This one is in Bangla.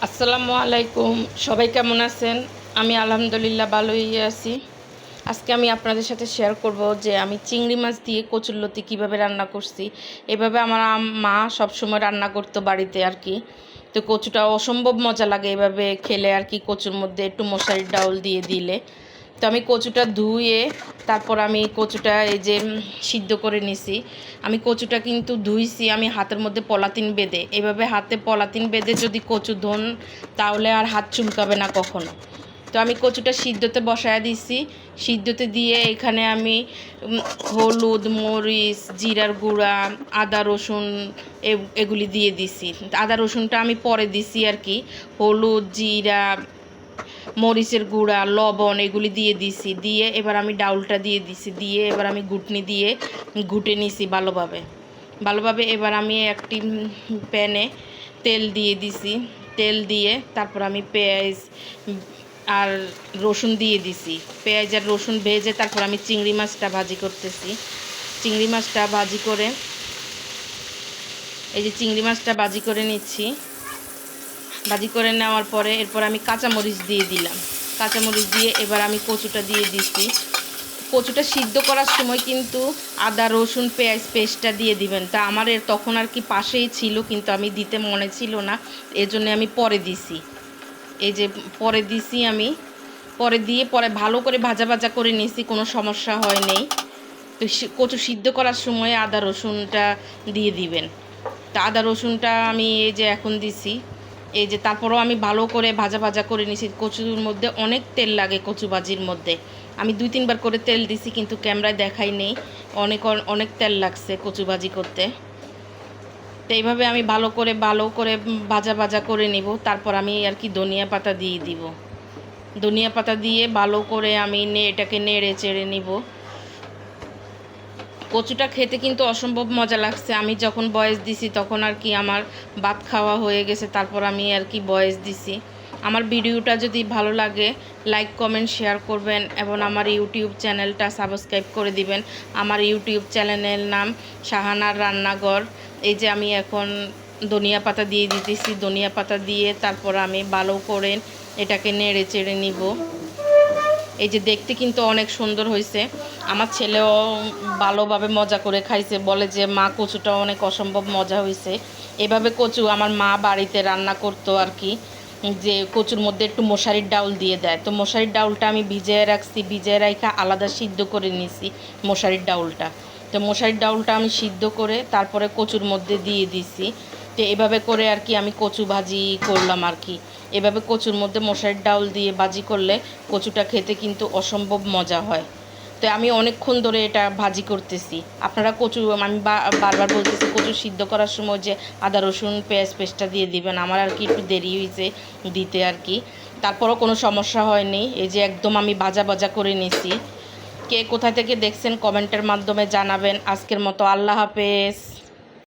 আসসালামু আলাইকুম। সবাই কেমন আছেন? আমি আলহামদুলিল্লাহ ভালোই আছি। আজকে আমি আপনাদের সাথে শেয়ার করব যে আমি চিংড়ি মাছ দিয়ে কচুরলতি কীভাবে রান্না করছি। এভাবে আমার আম- মা সবসময় রান্না করতো বাড়িতে আর কি। তো কচুটা অসম্ভব মজা লাগে এভাবে খেলে আর কি, কচুর মধ্যে একটু মশারির ডাউল দিয়ে দিলে। তো আমি কচুটা ধুয়ে তারপর আমি কচুটা এই যে সিদ্ধ করে নিছি। আমি কচুটা কিন্তু ধুইছি, আমি হাতের মধ্যে পলাতিন বেঁধে। এভাবে হাতে পলাতিন বেঁধে যদি কচু ধন, তাহলে আর হাত চুলকাবে না কখনো। তো আমি কচুটা সিদ্ধতে বসায় দিছি। সিদ্ধতে দিয়ে এখানে আমি হলুদ, মরিচ, জিরার গুঁড়া, আদা রসুন এগুলি দিয়ে দিছি। আদা রসুনটা আমি পরে দিছি আর কি। হলুদ, জিরা মরিচের গুঁড়া, লবণ এগুলি দিয়ে দিছি। দিয়ে এবার আমি ডাউলটা দিয়ে দিছি। দিয়ে এবার আমি ঘুটনি দিয়ে ঘুটে নিছি ভালোভাবে। ভালোভাবে এবার আমি একটি প্যানে তেল দিয়ে দিছি। তেল দিয়ে তারপর আমি পেঁয়াজ আর রসুন দিয়ে দিছি। পেঁয়াজ আর রসুন ভেজে তারপর আমি চিংড়ি মাছটা ভাজি করতেছি। চিংড়ি মাছটা ভাজি করে, এই যে চিংড়ি মাছটা ভাজি করে নিচ্ছি। ভাজি করে নেওয়ার পরে এরপর আমি কাঁচামরিচ দিয়ে দিলাম। কাঁচামরিচ দিয়ে এবার আমি কচুটা দিয়ে দিচ্ছি। কচুটা সিদ্ধ করার সময় কিন্তু আদা, রসুন, পেঁয়াজ পেস্টটা দিয়ে দিবেন। তা আমার এর তখন আর কি পাশেই ছিল, কিন্তু আমি দিতে মনে ছিল না। এজন্য আমি পরে দিছি। এই যে পরে দিছি আমি। পরে দিয়ে পরে ভালো করে ভাজা ভাজা করে নিছি, কোনো সমস্যা হয় নেই তো কচু সিদ্ধ করার সময় আদা, রসুনটা দিয়ে দিবেন। তা আদা, রসুনটা আমি এই যে এখন দিছি। এই যে তারপরও আমি ভালো করে ভাজা ভাজা করে নিছি কচুর মধ্যে অনেক তেল লাগে কচু ভাজির মধ্যে। আমি দুই তিনবার করে তেল দিছি কিন্তু ক্যামেরায় দেখাই নেই। অনেক অনেক তেল লাগছে কচু ভাজি করতে। তো এইভাবে আমি ভালো করে ভালো করে ভাজা ভাজা করে নিব। তারপর আমি আর কি ধনিয়া পাতা দিয়ে দিব। ধনিয়া পাতা দিয়ে ভালো করে আমি নে এটাকে নেড়ে চেড়ে নিব। কচুটা খেতে কিন্তু অসম্ভব মজা লাগছে। আমি যখন বয়স দিছি তখন আর কি আমার ভাত খাওয়া হয়ে গেছে, তারপর আমি আর কি বয়স দিছি। আমার ভিডিওটা যদি ভালো লাগে লাইক কমেন্ট শেয়ার করবেন এবং আমার ইউটিউব চ্যানেলটা সাবস্ক্রাইব করে দিবেন। আমার ইউটিউব চ্যানেলের নাম শাহানার রান্নাঘর। এই যে আমি এখন ধনিয়া পাতা দিয়ে দিতেছি, ধনিয়া পাতা দিয়ে তারপর আমি ভালো করে এটাকে নেড়ে চেড়ে নিব। এই যে দেখতে কিন্তু অনেক সুন্দর হয়েছে। আমার ছেলেও ভালোভাবে মজা করে খাইছে, বলে যে, মা, কচুটা অনেক অসম্ভব মজা হয়েছে। এভাবে কচু আমার মা বাড়িতে রান্না করতো আর কি, যে কচুর মধ্যে একটু মশারির ডাউল দিয়ে দেয়। তো মশারির ডাউলটা আমি ভিজিয়ে রাখছি, ভিজিয়ে রাখা আলাদা সিদ্ধ করে নিয়েছি মশারির ডাউলটা। তো মশারির ডাউলটা আমি সিদ্ধ করে তারপরে কচুর মধ্যে দিয়ে দিছি। তো এভাবে করে আর কি আমি কচু ভাজি করলাম আর কি। এভাবে কচুর মধ্যে মশারির ডাউল দিয়ে ভাজি করলে কচুটা খেতে কিন্তু অসম্ভব মজা হয়। তো আমি অনেকক্ষণ ধরে এটা ভাজি করতেছি। আপনারা কচু, আমি বারবার বলতেছি কচু সিদ্ধ করার সময় যে আদা, রসুন, পেঁয়াজ পেস্টটা দিয়ে দিবেন, আমার আর কি একটু দেরি হয়েছে দিতে আর কি। তারপরও কোনো সমস্যা হয়নি। এই যে একদম আমি ভাজা ভাজা করে নিছি। কে কোথা থেকে দেখছেন কমেন্টের মাধ্যমে জানাবেন। আজকের মতো আল্লাহ হাফেজ।